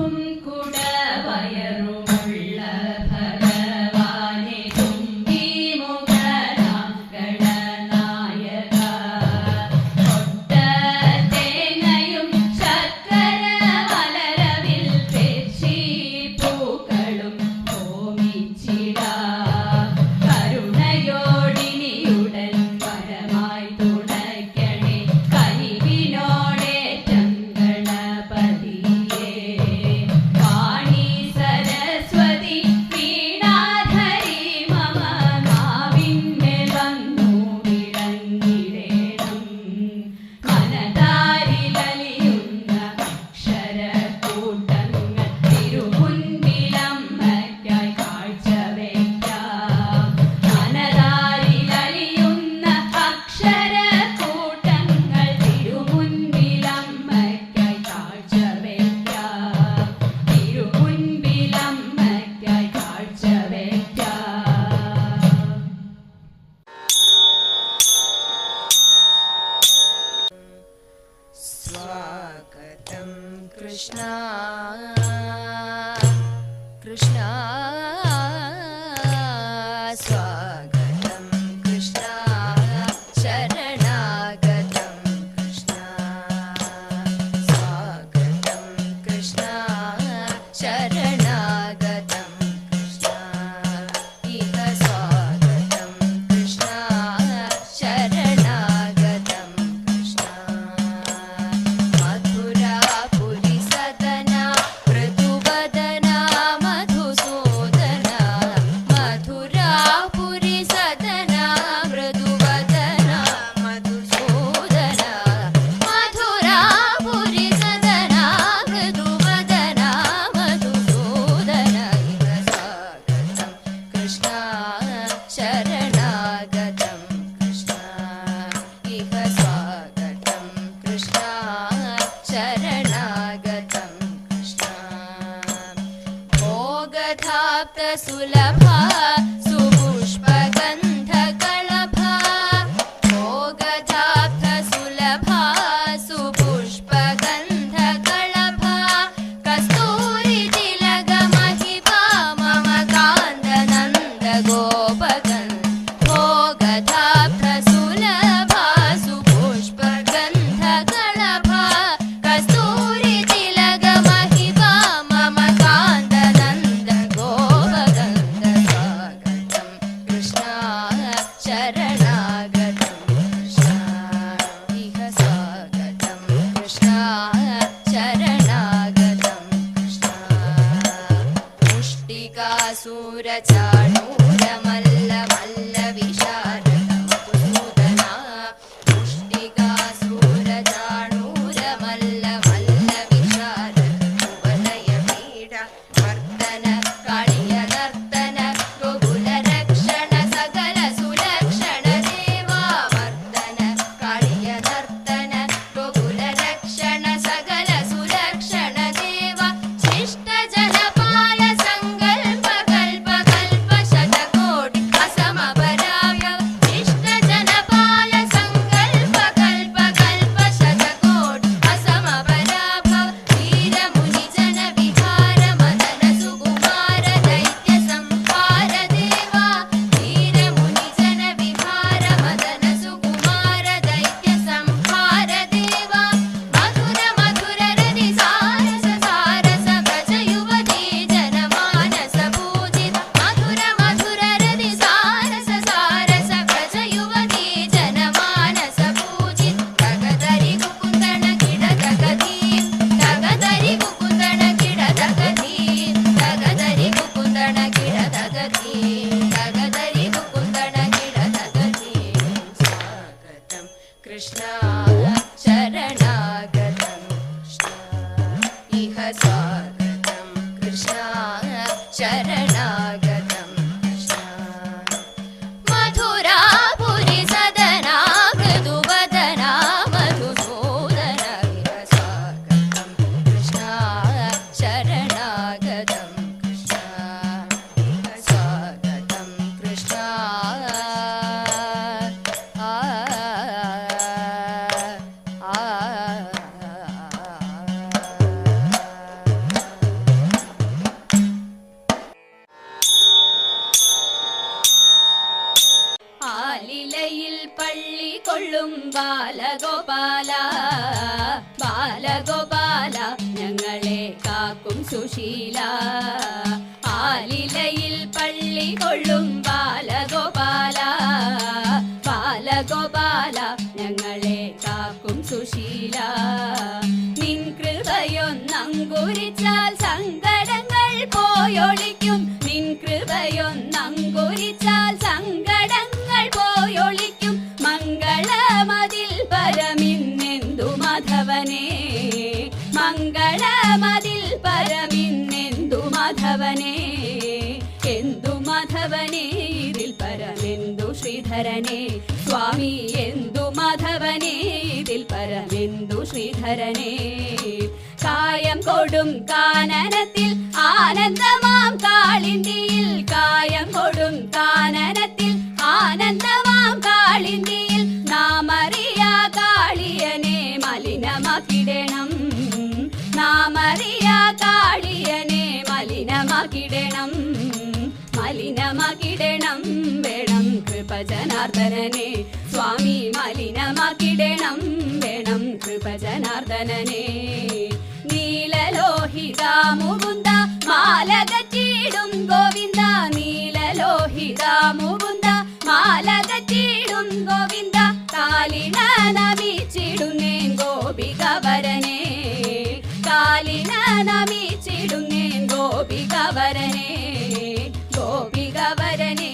kum स्वागतं Krishna. शरणागतं Krishna ओगधाप्तसुलभा guitar स्वागतं कृष्णाय चरणागतं कृष्णा। मधुरा पुरिसदनाकृतुवदना मधुमोदन स्वागतं कृष्णाय चरण ബാലഗോപാല ബാലഗോപാല ഞങ്ങളെ കാക്കും സുശീല. ആലിലയിൽ പള്ളി കൊള്ളും ബാലഗോപാല മാധവനേ എന്തു മാധവനേ ഇതിൽ പരമെന്തു ശ്രീധരനെ? സ്വാമി എന്തു മാധവനേ ഇതിൽ പരമെന്തു ശ്രീധരനെ? കായം കൊടും കാനനത്തിൽ ആനന്ദമാം കാളിന്തിയിൽ മലിനമാക്കിടണം മലിനമാക്കിടണം വേണം കൃപജനാർദ്ദനനെ സ്വാമി മലിനമാക്കിടണം വേണം കൃപജനാർദ്ദനനെ നീലലോഹിത മുകുന്ദ മാലകച്ചീടും ഗോപികവരനെ ഗോപികവരനെ